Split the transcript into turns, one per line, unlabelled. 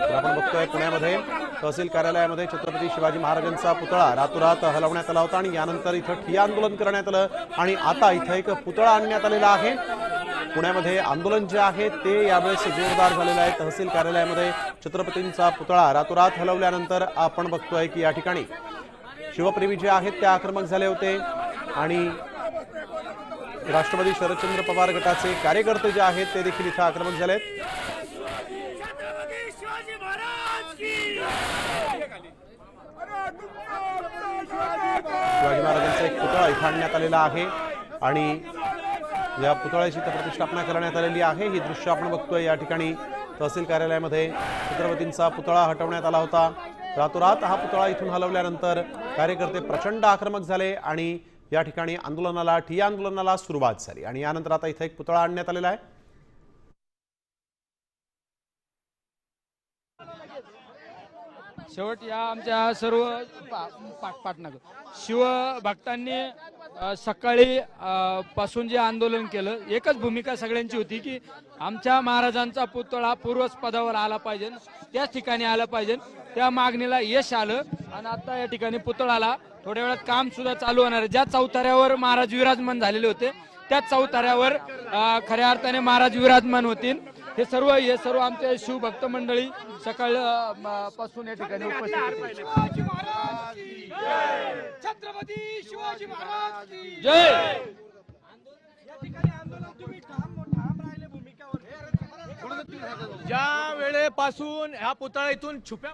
तर आपण बघतोय पुण्यामध्ये तहसील कार्यालयामध्ये छत्रपती शिवाजी महाराजांचा पुतळा रातोरात हलवण्यात आला होता आणि यानंतर इथं ठिय्या आंदोलन करण्यात आलं आणि आता इथं एक पुतळा आणण्यात आलेला आहे. पुण्यामध्ये आंदोलन जे आहे ते यावेळेस जोरदार झालेलं आहे. तहसील कार्यालयामध्ये छत्रपतींचा पुतळा रातोरात हलवल्यानंतर आपण बघतोय की या ठिकाणी शिवप्रेमी जे आहेत ते आक्रमक झाले होते आणि राष्ट्रवादी शरदचंद्र पवार गटाचे कार्यकर्ते जे आहेत ते देखील इथं आक्रमक झालेत.
आहेत शिवाजी महाराज की
शिवाजी महाराजांचा एक पुतळा इथं आणण्यात आलेला आहे आणि या पुतळ्याची तर प्रतिष्ठापना करण्यात आलेली आहे. ही दृश्य आपण बघतोय या ठिकाणी. तहसील कार्यालयामध्ये छत्रपतींचा पुतळा हटवण्यात आला होता. रातोरात हा पुतळा इथून हलवल्यानंतर कार्यकर्ते प्रचंड आक्रमक झाले आणि या ठिकाणी आंदोलनाला ठिया आंदोलनाला सुरुवात झाली. आणि यानंतर आता इथं एक पुतळा आणण्यात आलेला आहे.
शेवट या आमच्या सर्व पा- पाटनगर. शिवभक्तांनी सकाळी पासून जे आंदोलन केलं एकच भूमिका सगळ्यांची होती की आमच्या महाराजांचा पुतळा पूर्वस्पदावर आला पाहिजे त्याच ठिकाणी आला पाहिजे त्या मागणीला यश आलं आणि आता या ठिकाणी पुतळाला थोड्या वेळात काम सुद्धा चालू होणार आहे. ज्या चौताऱ्यावर महाराज विराजमान झालेले होते त्या चौताऱ्यावर खऱ्या अर्थाने महाराज विराजमान होतील. हे सर्व हे सर्व आमचे शिवभक्त मंडळी सकाळपासून या ठिकाणी उपस्थित होते.
शिवाजी महाराज की छत्रपती शिवाजी महाराज की
जय!
ज्या वेळेपासून ह्या पुतळा इथून छुप्या